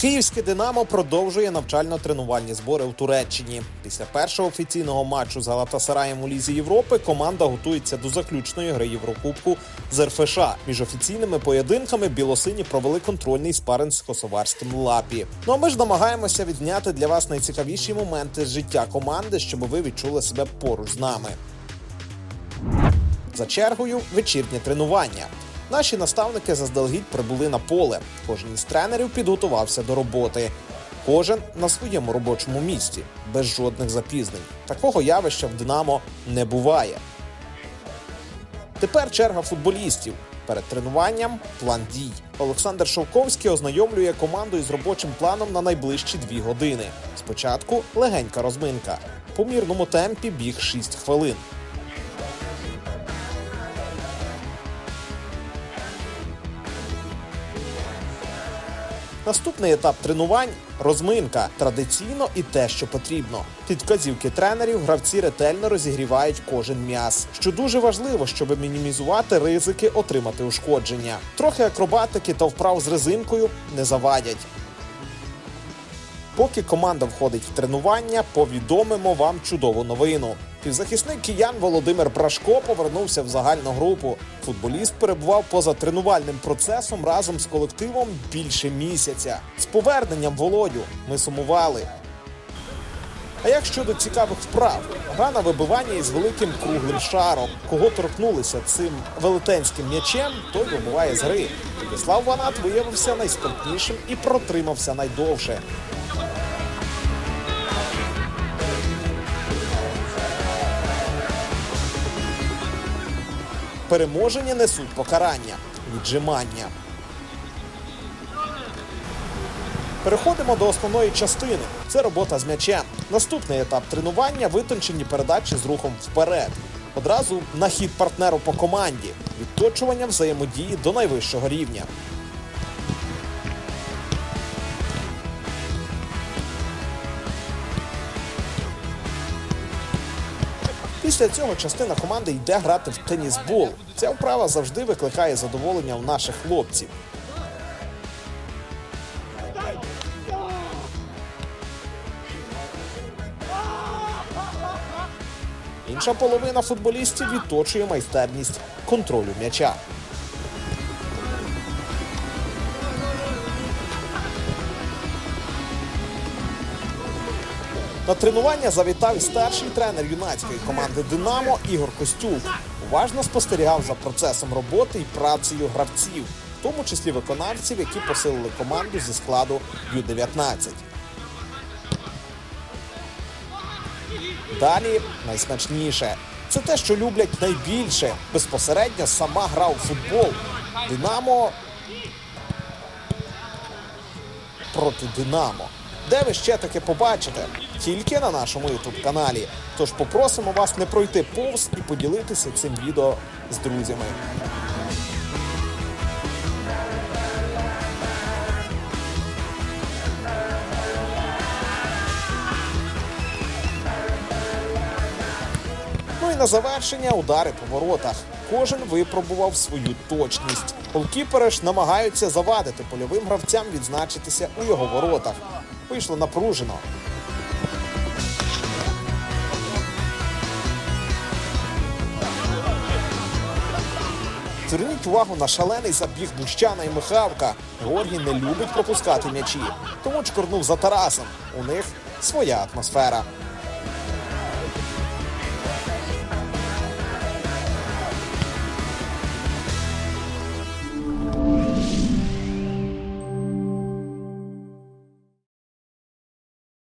Київське Динамо продовжує навчально-тренувальні збори у Туреччині. Після першого офіційного матчу з Галатасараєм у Лізі Європи команда готується до заключної гри Єврокубку з РФШ. Між офіційними поєдинками білосині провели контрольний спаринг з косоварським лапі. Ну а ми ж намагаємося відняти для вас найцікавіші моменти з життя команди, щоб ви відчули себе поруч з нами. За чергою вечірнє тренування. Наші наставники заздалегідь прибули на поле. Кожен із тренерів підготувався до роботи. Кожен на своєму робочому місці, без жодних запізнень. Такого явища в Динамо не буває. Тепер черга футболістів. Перед тренуванням план дій. Олександр Шовковський ознайомлює команду із робочим планом на найближчі дві години. Спочатку легенька розминка. По мірному темпі біг 6 хвилин. Наступний етап тренувань розминка. Традиційно і те, що потрібно. Під вказівки тренерів гравці ретельно розігрівають кожен м'яз, що дуже важливо, щоб мінімізувати ризики отримати ушкодження. Трохи акробатики та вправ з резинкою не завадять. Поки команда входить в тренування, повідомимо вам чудову новину. Півзахисник киян Володимир Брашко повернувся в загальну групу. Футболіст перебував поза тренувальним процесом разом з колективом більше місяця. З поверненням Володю ми сумували. А як щодо цікавих вправ, гра на вибивання із великим круглим шаром. Кого торкнулися цим велетенським м'ячем, той вибиває з гри. Владислав Ванат виявився найспортнішим і протримався найдовше. Переможені несуть покарання, віджимання. Переходимо до основної частини. Це робота з м'ячем. Наступний етап тренування витончені передачі з рухом вперед. Одразу на хід партнеру по команді. Відточування взаємодії до найвищого рівня. Після цього частина команди йде грати в тенісбол. Ця вправа завжди викликає задоволення у наших хлопців. Інша половина футболістів відточує майстерність контролю м'яча. На тренування завітав і старший тренер юнацької команди Динамо Ігор Костюк. Уважно спостерігав за процесом роботи і працею гравців, в тому числі виконавців, які посилили команду зі складу Ю-19. Далі найсмачніше. Це те, що люблять найбільше. Безпосередньо сама гра у футбол. Динамо проти Динамо. Де ви ще таке побачите? Тільки на нашому youtube каналі. Тож попросимо вас не пройти повз і поділитися цим відео з друзями. Ну і на завершення удари по воротах. Кожен випробував свою точність. Голкіпери ж намагаються завадити польовим гравцям відзначитися у його воротах. Вийшло напружено. Зверніть увагу на шалений забіг Бущана і Михавка. Георгій не любить пропускати м'ячі, тому чкорнув за Тарасом. У них своя атмосфера.